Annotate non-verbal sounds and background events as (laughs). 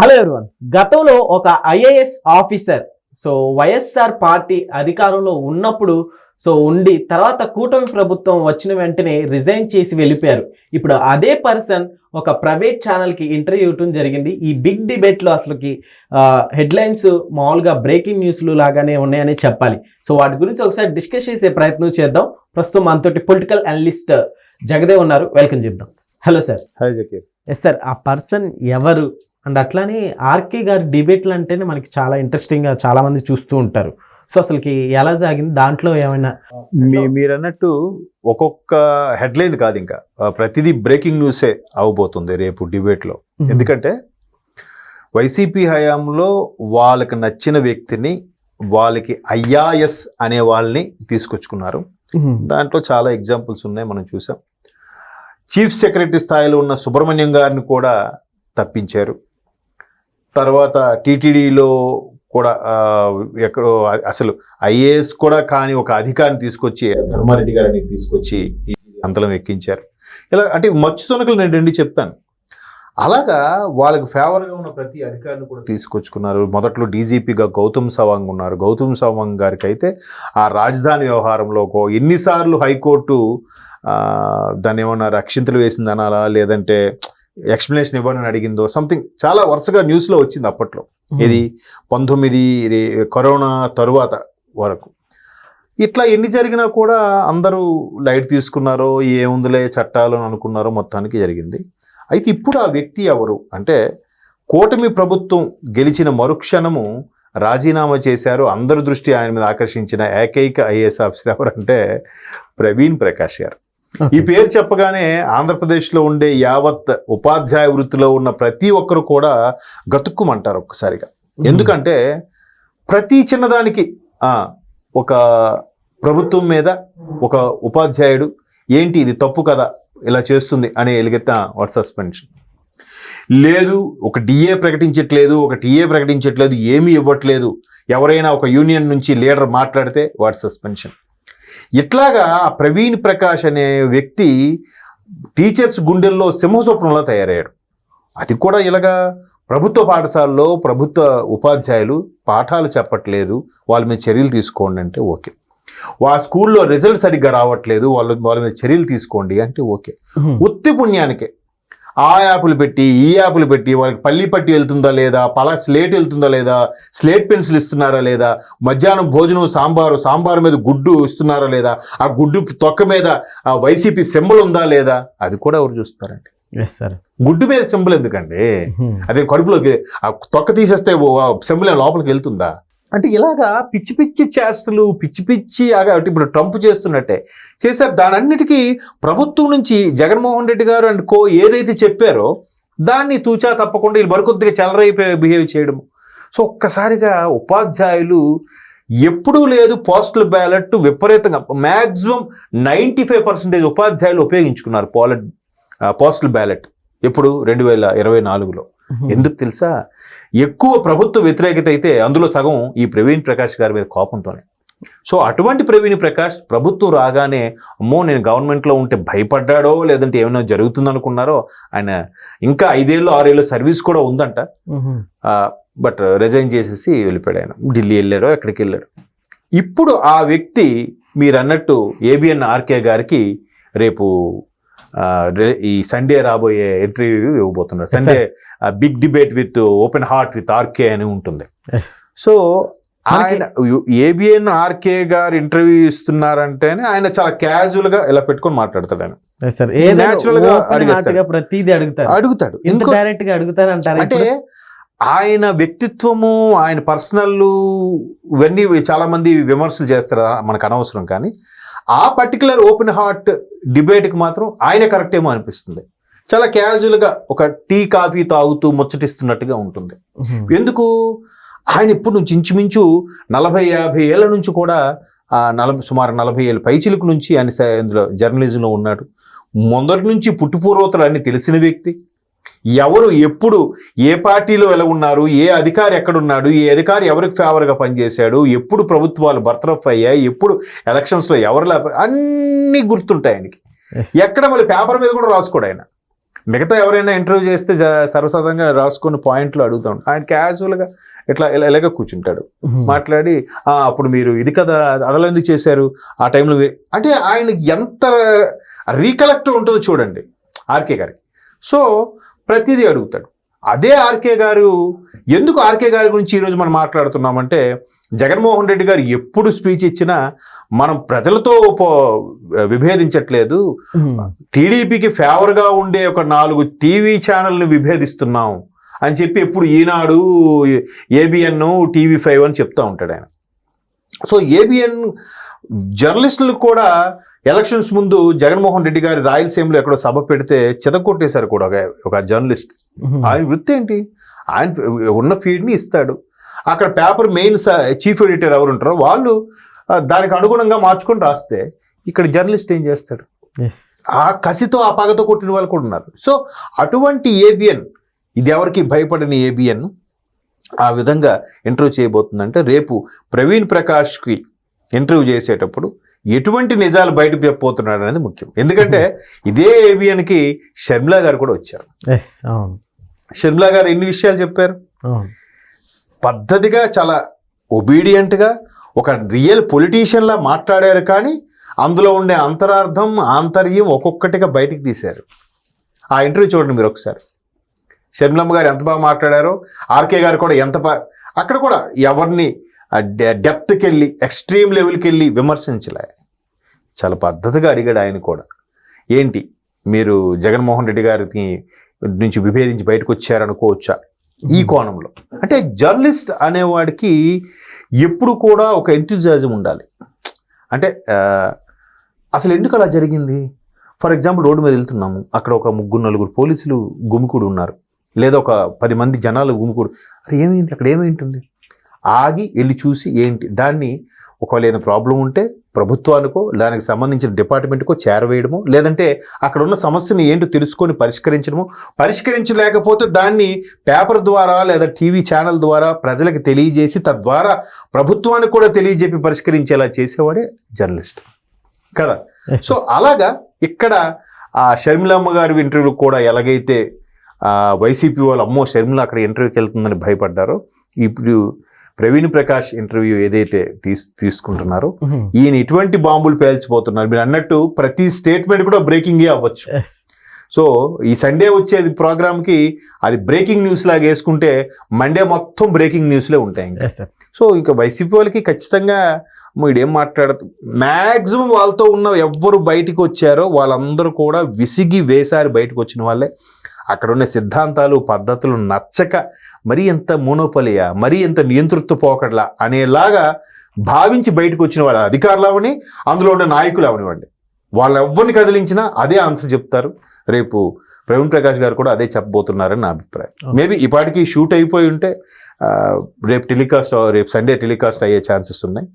Hello everyone గతంలో ఒక IAS officer so YSR party అధికారంలో ఉన్నప్పుడు సో ఉండి తర్వాత కూటమి ప్రభుత్వం వచ్చిన వెంటనే రిజైన్ చేసి వెళ్ళిపోయారు. ఇప్పుడు అదే పర్సన్ ఒక ప్రైవేట్ ఛానల్కి ఇంటర్వ్యూ ఇవ్వటం జరిగింది. ఈ బిగ్ డిబేట్లో అసలుకి హెడ్లైన్స్ మామూలుగా బ్రేకింగ్ న్యూస్లు లాగానే ఉన్నాయని చెప్పాలి. సో వాటి గురించి ఒకసారి డిస్కస్ చేసే ప్రయత్నం చేద్దాం. ప్రస్తుతం మనతోటి పొలిటికల్ అనలిస్ట్ జగదేవ్ ఉన్నారు. వెల్కమ్ చెప్దాం. Hello sir hi Zakir yes sir ఆ పర్సన్ ఎవరు? అండ్ అట్లానే ఆర్కే గారి డిబేట్లు అంటేనే మనకి చాలా ఇంట్రెస్టింగ్గా చాలా మంది చూస్తూ ఉంటారు. సో అసలుకి ఎలా సాగింది? దాంట్లో ఏమైనా మీరు అన్నట్టు ఒక్కొక్క హెడ్లైన్ కాదు ఇంకా. ప్రతిదీ బ్రేకింగ్ న్యూసే అవబోతుంది రేపు డిబేట్లో. ఎందుకంటే వైసీపీ హయాంలో వాళ్ళకి నచ్చిన వ్యక్తిని వాళ్ళకి ఐఆర్ఎస్ అనే వాళ్ళని తీసుకొచ్చుకున్నారు. దాంట్లో చాలా ఎగ్జాంపుల్స్ ఉన్నాయి మనం చూసాం. చీఫ్ సెక్రటరీ స్థాయిలో ఉన్న సుబ్రహ్మణ్యం గారిని కూడా తప్పించారు. తర్వాత టీటీడీలో కూడా ఎక్కడో అసలు ఐఏఎస్ కూడా కాని ఒక అధికారిని తీసుకొచ్చి ధర్మారెడ్డి గారిని తీసుకొచ్చి అంతలం ఎక్కించారు. ఇలా అంటే మచ్చు తొనకలు నేను రెండు చెప్తాను. అలాగా వాళ్ళకి ఫేవర్గా ఉన్న ప్రతి అధికారిని కూడా తీసుకొచ్చుకున్నారు. మొదట్లో డీజీపీగా గౌతమ్ సవాంగ్ ఉన్నారు. గౌతమ్ సవాంగ్ గారికి అయితే ఆ రాజధాని వ్యవహారంలో ఎన్నిసార్లు హైకోర్టు దాన్ని ఏమన్నా రక్షింతలు వేసిందనాలా లేదంటే ఎక్స్ప్లెనేషన్ ఇవ్వనని అడిగిందో సంథింగ్ చాలా వరుసగా న్యూస్లో వచ్చింది అప్పట్లో. ఇది పంతొమ్మిది కరోనా తరువాత వరకు. ఇట్లా ఎన్ని జరిగినా కూడా అందరూ లైట్ తీసుకున్నారో ఏముందిలే చట్టాలు అని అనుకున్నారో మొత్తానికి జరిగింది. అయితే ఇప్పుడు ఆ వ్యక్తి ఎవరు? అంటే కూటమి ప్రభుత్వం గెలిచిన మరుక్షణము రాజీనామా చేశారు. అందరి దృష్టి ఆయన మీద ఆకర్షించిన ఏకైక ఐఏఎస్ ఆఫీసర్ ఎవరంటే ప్రవీణ్ ప్రకాష్ గారు. ఈ పేరు చెప్పగానే ఆంధ్రప్రదేశ్లో ఉండే యావత్ ఉపాధ్యాయ వృత్తిలో ఉన్న ప్రతి ఒక్కరు కూడా గతుక్కుమంటారు ఒక్కసారిగా. ఎందుకంటే ప్రతి చిన్నదానికి ఆ, ఒక ప్రభుత్వం మీద ఒక ఉపాధ్యాయుడు ఏంటి ఇది తప్పు కదా ఇలా చేస్తుంది అని ఎలుగెత్త వాట్ సస్పెన్షన్. లేదు ఒక డిఏ ప్రకటించట్లేదు ఒక టీఏ ప్రకటించట్లేదు ఏమీ ఇవ్వట్లేదు ఎవరైనా ఒక యూనియన్ నుంచి లీడర్ మాట్లాడితే వాట్ సస్పెన్షన్. ఇట్లాగా ఆ ప్రవీణ్ ప్రకాష్ అనే వ్యక్తి టీచర్స్ గుండెల్లో సింహస్వప్నంలో తయారయ్యాడు. అది కూడా ఇలాగా ప్రభుత్వ పాఠశాలలో ప్రభుత్వ ఉపాధ్యాయులు పాఠాలు చెప్పట్లేదు వాళ్ళ మీద చర్యలు తీసుకోండి అంటే ఓకే. వా స్కూల్లో రిజల్ట్ సరిగ్గా రావట్లేదు వాళ్ళ వాళ్ళ మీద చర్యలు తీసుకోండి అంటే ఓకే. ఉత్తి పుణ్యానికే. ఆ యాప్లు పెట్టి ఈ యాప్లు పెట్టి వాళ్ళకి పల్లి పట్టి వెళ్తుందా లేదా? పలా స్లేట్ వెళ్తుందా లేదా? స్లేట్ పెన్సిల్ ఇస్తున్నారా లేదా? మధ్యాహ్నం భోజనం సాంబారు సాంబారు మీద గుడ్డు ఇస్తున్నారా లేదా? ఆ గుడ్డు తొక్క మీద ఆ వైసీపీ సింబల్ ఉందా లేదా? అది కూడా ఎవరు చూస్తారండి ఎస్ సార్ గుడ్డు మీద సింబల్ ఎందుకండి? అదే కడుపులోకి ఆ తొక్క తీసేస్తే సింబల్ లోపలికి వెళ్తుందా? అంటే ఇలాగా పిచ్చి పిచ్చి చేష్టలు పిచ్చి పిచ్చి ఇప్పుడు ట్రంప్ చేస్తున్నట్టే చేశారు. దాని అన్నిటికీ ప్రభుత్వం నుంచి జగన్మోహన్ రెడ్డి గారు అండ్ కో ఏదైతే చెప్పారో దాన్ని తూచా తప్పకుండా వీళ్ళు మరికొద్దిగా చెలరైపోయి బిహేవ్ చేయడం సో ఒక్కసారిగా ఉపాధ్యాయులు ఎప్పుడూ లేదు పోస్టల్ బ్యాలెట్ విపరీతంగా. మ్యాక్సిమం నైంటీ ఫైవ్ పర్సెంటేజ్ ఉపాధ్యాయులు ఉపయోగించుకున్నారు పోలెట్ పోస్టల్ బ్యాలెట్. ఎప్పుడు? రెండు వేల ఇరవై నాలుగులో. ఎందుకు తెలుసా? ఎక్కువ ప్రభుత్వ వ్యతిరేకత అయితే అందులో సగం ఈ ప్రవీణ్ ప్రకాష్ గారి మీద కోపంతోనే. సో అటువంటి ప్రవీణ్ ప్రకాష్ ప్రభుత్వం రాగానే అమ్మో నేను గవర్నమెంట్లో ఉంటే భయపడ్డాడో లేదంటే ఏమైనా జరుగుతుంది అనుకున్నారో ఆయన ఇంకా ఐదేళ్ళు ఆరేళ్ళు సర్వీస్ కూడా ఉందంట. బట్ రిజైన్ చేసేసి వెళ్ళిపోయాడు ఆయన. ఢిల్లీ వెళ్ళాడో ఎక్కడికి వెళ్ళాడు. ఇప్పుడు ఆ వ్యక్తి మీరు అన్నట్టు ఏబిఎన్ ఆర్కే గారికి రేపు ఈ సండే రాబోయే ఇంటర్వ్యూ ఇవ్వబోతున్నారు. Sunday big debate with open heart with RK అని ఉంటుంది. సో ఆయన ఏబిఎన్ ఆర్కే గారు ఇంటర్వ్యూ ఇస్తున్నారంటేనే ఆయన చాలా క్యాజువల్గా ఇలా పెట్టుకొని మాట్లాడతాడు ఆయన. గా అడిగేస్తారు. ప్రతిదీ అడుగుతాడు. ఎందుకు డైరెక్ట్గా అడుగుతారు అంటారు అంటే ఆయన వ్యక్తిత్వము ఆయన పర్సనల్ ఇవన్నీ చాలా మంది విమర్శలు చేస్తారు మనకు అనవసరం కానీ. ఆ పర్టికులర్ ఓపెన్ హార్ట్ డిబేట్కి మాత్రం ఆయన కరెక్ట్ ఏమో అనిపిస్తుంది. చాలా క్యాజువల్గా ఒక టీ కాఫీ తాగుతూ ముచ్చటిస్తున్నట్టుగా ఉంటుంది. ఎందుకు? ఆయన ఇప్పుడు నుంచి ఇంచుమించు నలభై యాభై ఏళ్ళ నుంచి కూడా ఆ నలభై సుమారు నలభై ఏళ్ళ పైచిలకు నుంచి ఆయన ఇందులో జర్నలిజంలో ఉన్నాడు. మొదటి నుంచి పుట్టుపూర్వతలు అన్ని తెలిసిన వ్యక్తి. ఎవరు ఎప్పుడు ఏ పార్టీలో ఎలా ఉన్నారు ఏ అధికారి ఎక్కడున్నాడు ఏ అధికారి ఎవరికి ఫేవర్గా పనిచేశాడు ఎప్పుడు ప్రభుత్వాలు బర్తరఫ్ అయ్యాయి ఎప్పుడు ఎలక్షన్స్లో ఎవరు అన్నీ గుర్తుంటాయి ఆయనకి. ఎక్కడ మళ్ళీ పేపర్ మీద కూడా రాసుకోడు ఆయన. మిగతా ఎవరైనా ఇంటర్వ్యూ చేస్తే సర్వసాధారణంగా రాసుకుని పాయింట్లు అడుగుతూ ఉంటాడు. ఆయన క్యాజువల్గా ఇట్లా ఇలా ఇలాగ కూర్చుంటాడు. మాట్లాడి "ఆ, అప్పుడు మీరు ఇది కదా అదలా ఎందుకు చేశారు ఆ టైంలో వే-" అంటే ఆయనకి ఎంత రీకలెక్ట్ ఉంటుందో చూడండి. ఆర్కే గారికి. సో ప్రతిదీ అడుగుతాడు. అదే ఆర్కే గారు ఎందుకు ఆర్కే గారి గురించి ఈరోజు మనం మాట్లాడుతున్నామంటే జగన్మోహన్ రెడ్డి గారు ఎప్పుడు స్పీచ్ ఇచ్చినా మనం ప్రజలతో పో- విభేదించట్లేదు. టీడీపీకి ఫేవర్గా ఉండే ఒక నాలుగు టీవీ ఛానల్ని విభేదిస్తున్నాం అని చెప్పి ఎప్పుడు ఈనాడు ఏబిఎన్ టీవీ ఫైవ్ అని చెప్తా ఉంటాడు ఆయన. సో ఏబిఎన్ జర్నలిస్టులకు కూడా ఎలక్షన్స్ ముందు జగన్మోహన్ రెడ్డి గారి రాయలసీమలో ఎక్కడో సభ పెడితే చెదకొట్టేశారు కూడా ఒక జర్నలిస్ట్ ఆయన వృత్తి ఏంటి? ఆయన ఉన్న ఫీడ్ని ఇస్తాడు. అక్కడ పేపర్ మెయిన్ చీఫ్ ఎడిటర్ ఎవరు ఉంటారో వాళ్ళు దానికి అనుగుణంగా మార్చుకొని రాస్తే ఇక్కడ జర్నలిస్ట్ ఏం చేస్తాడు? ఆ కసితో ఆ పగతో కొట్టిన వాళ్ళు కూడా ఉన్నారు. సో అటువంటి ఏబిఎన్ ఇది ఎవరికి భయపడని ఏబిఎన్ ఆ విధంగా ఇంటర్వ్యూ చేయబోతుందంటే రేపు ప్రవీణ్ ప్రకాష్కి ఇంటర్వ్యూ చేసేటప్పుడు ఎటువంటి నిజాలు బయట చెప్పబోతున్నాడు అనేది ముఖ్యం. ఎందుకంటే (laughs) ఇదే ఏబిఎన్కి షర్మిలా గారు కూడా వచ్చారు. షర్మిలా గారు ఎన్ని విషయాలు చెప్పారు? పద్ధతిగా చాలా ఒబీడియంట్గా ఒక రియల్ పొలిటీషియన్లా మాట్లాడారు కానీ అందులో ఉండే అంతరార్థం ఆంతర్యం ఒక్కొక్కటిగా బయటికి తీశారు. ఆ ఇంటర్వ్యూ చూడండి మీరు ఒకసారి. షర్మిలమ్మ గారు ఎంత బాగా మాట్లాడారో ఆర్కే గారు కూడా ఎంత బా అక్కడ కూడా ఎవరిని డెప్త్కి వెళ్ళి ఎక్స్ట్రీమ్ లెవెల్కి వెళ్ళి విమర్శించలే. చాలా పద్ధతిగా అడిగాడు ఆయన కూడా. ఏంటి? మీరు జగన్మోహన్ రెడ్డి గారికి నుంచి విభేదించి బయటకు వచ్చారనుకోవచ్చా ఈ కోణంలో. అంటే జర్నలిస్ట్ అనేవాడికి ఎప్పుడు కూడా ఒక ఎంతూజాజం ఉండాలి. అంటే అసలు ఎందుకు అలా జరిగింది? ఫర్ ఎగ్జాంపుల్ రోడ్డు మీద వెళ్తున్నాము. అక్కడ ఒక ముగ్గురు నలుగురు పోలీసులు గుమికూడు ఉన్నారు. లేదా ఒక పది మంది జనాలు గుమికూడు అరే ఏమైంది? అక్కడ ఏమైంటుంది? ఆగి వెళ్ళి చూసి ఏంటి? దాన్ని ఒకవేళ ఏదైనా ప్రాబ్లం ఉంటే ప్రభుత్వానికో దానికి సంబంధించిన డిపార్ట్మెంట్కో చేరవేయడము లేదంటే అక్కడ ఉన్న సమస్యని ఏంటో తెలుసుకొని పరిష్కరించడము పరిష్కరించలేకపోతే దాన్ని పేపర్ ద్వారా లేదా టీవీ ఛానల్ ద్వారా ప్రజలకు తెలియజేసి తద్వారా ప్రభుత్వానికి కూడా తెలియజెప్పి పరిష్కరించేలా చేసేవాడే జర్నలిస్ట్. కదా? సో అలాగా ఇక్కడ ఆ షర్మిలమ్మ గారి ఇంటర్వ్యూ కూడా ఎలాగైతే వైసీపీ వాళ్ళు అమ్మో షర్మిల అక్కడ ఇంటర్వ్యూకి వెళ్తుందని భయపడ్డారో ఇప్పుడు ప్రవీణ్ ప్రకాష్ ఇంటర్వ్యూ ఏదైతే తీస్ తీసుకుంటున్నారో. ఈయన ఇటువంటి బాంబులు పేల్చిపోతున్నారు మీరు అన్నట్టు ప్రతి స్టేట్మెంట్ కూడా బ్రేకింగే అవ్వచ్చు. సో ఈ సండే వచ్చేది ప్రోగ్రామ్కి అది బ్రేకింగ్ న్యూస్ లాగా వేసుకుంటే మండే మొత్తం బ్రేకింగ్ న్యూస్లే ఉంటాయి. సో ఇంకా వైసీపీ వాళ్ళకి ఖచ్చితంగా ఈడేం మాట్లాడదు మ్యాక్సిమం వాళ్ళతో ఉన్న ఎవ్వరు బయటికి వచ్చారో వాళ్ళందరూ కూడా విసిగి వేసారి బయటకు వచ్చిన వాళ్ళే అక్కడ ఉన్న సిద్ధాంతాలు పద్ధతులు నచ్చక మరీ ఎంత మోనోపలియా మరీ ఎంత నియంతృత్వ పోకడలా అనేలాగా భావించి బయటకు వచ్చిన వాళ్ళ అధికారులు అవని అందులో ఉన్న నాయకులు అవనివ్వండి వాళ్ళు. ఎవరిని కదిలించినా అదే ఆన్సర్ చెప్తారు. రేపు ప్రవీణ్ ప్రకాష్ గారు కూడా అదే చెప్పబోతున్నారని నా అభిప్రాయం. మేబీ ఇప్పటికీ షూట్ అయిపోయి ఉంటే రేపు టెలికాస్ట్ రేపు సండే టెలికాస్ట్ అయ్యే ఛాన్సెస్ ఉన్నాయి.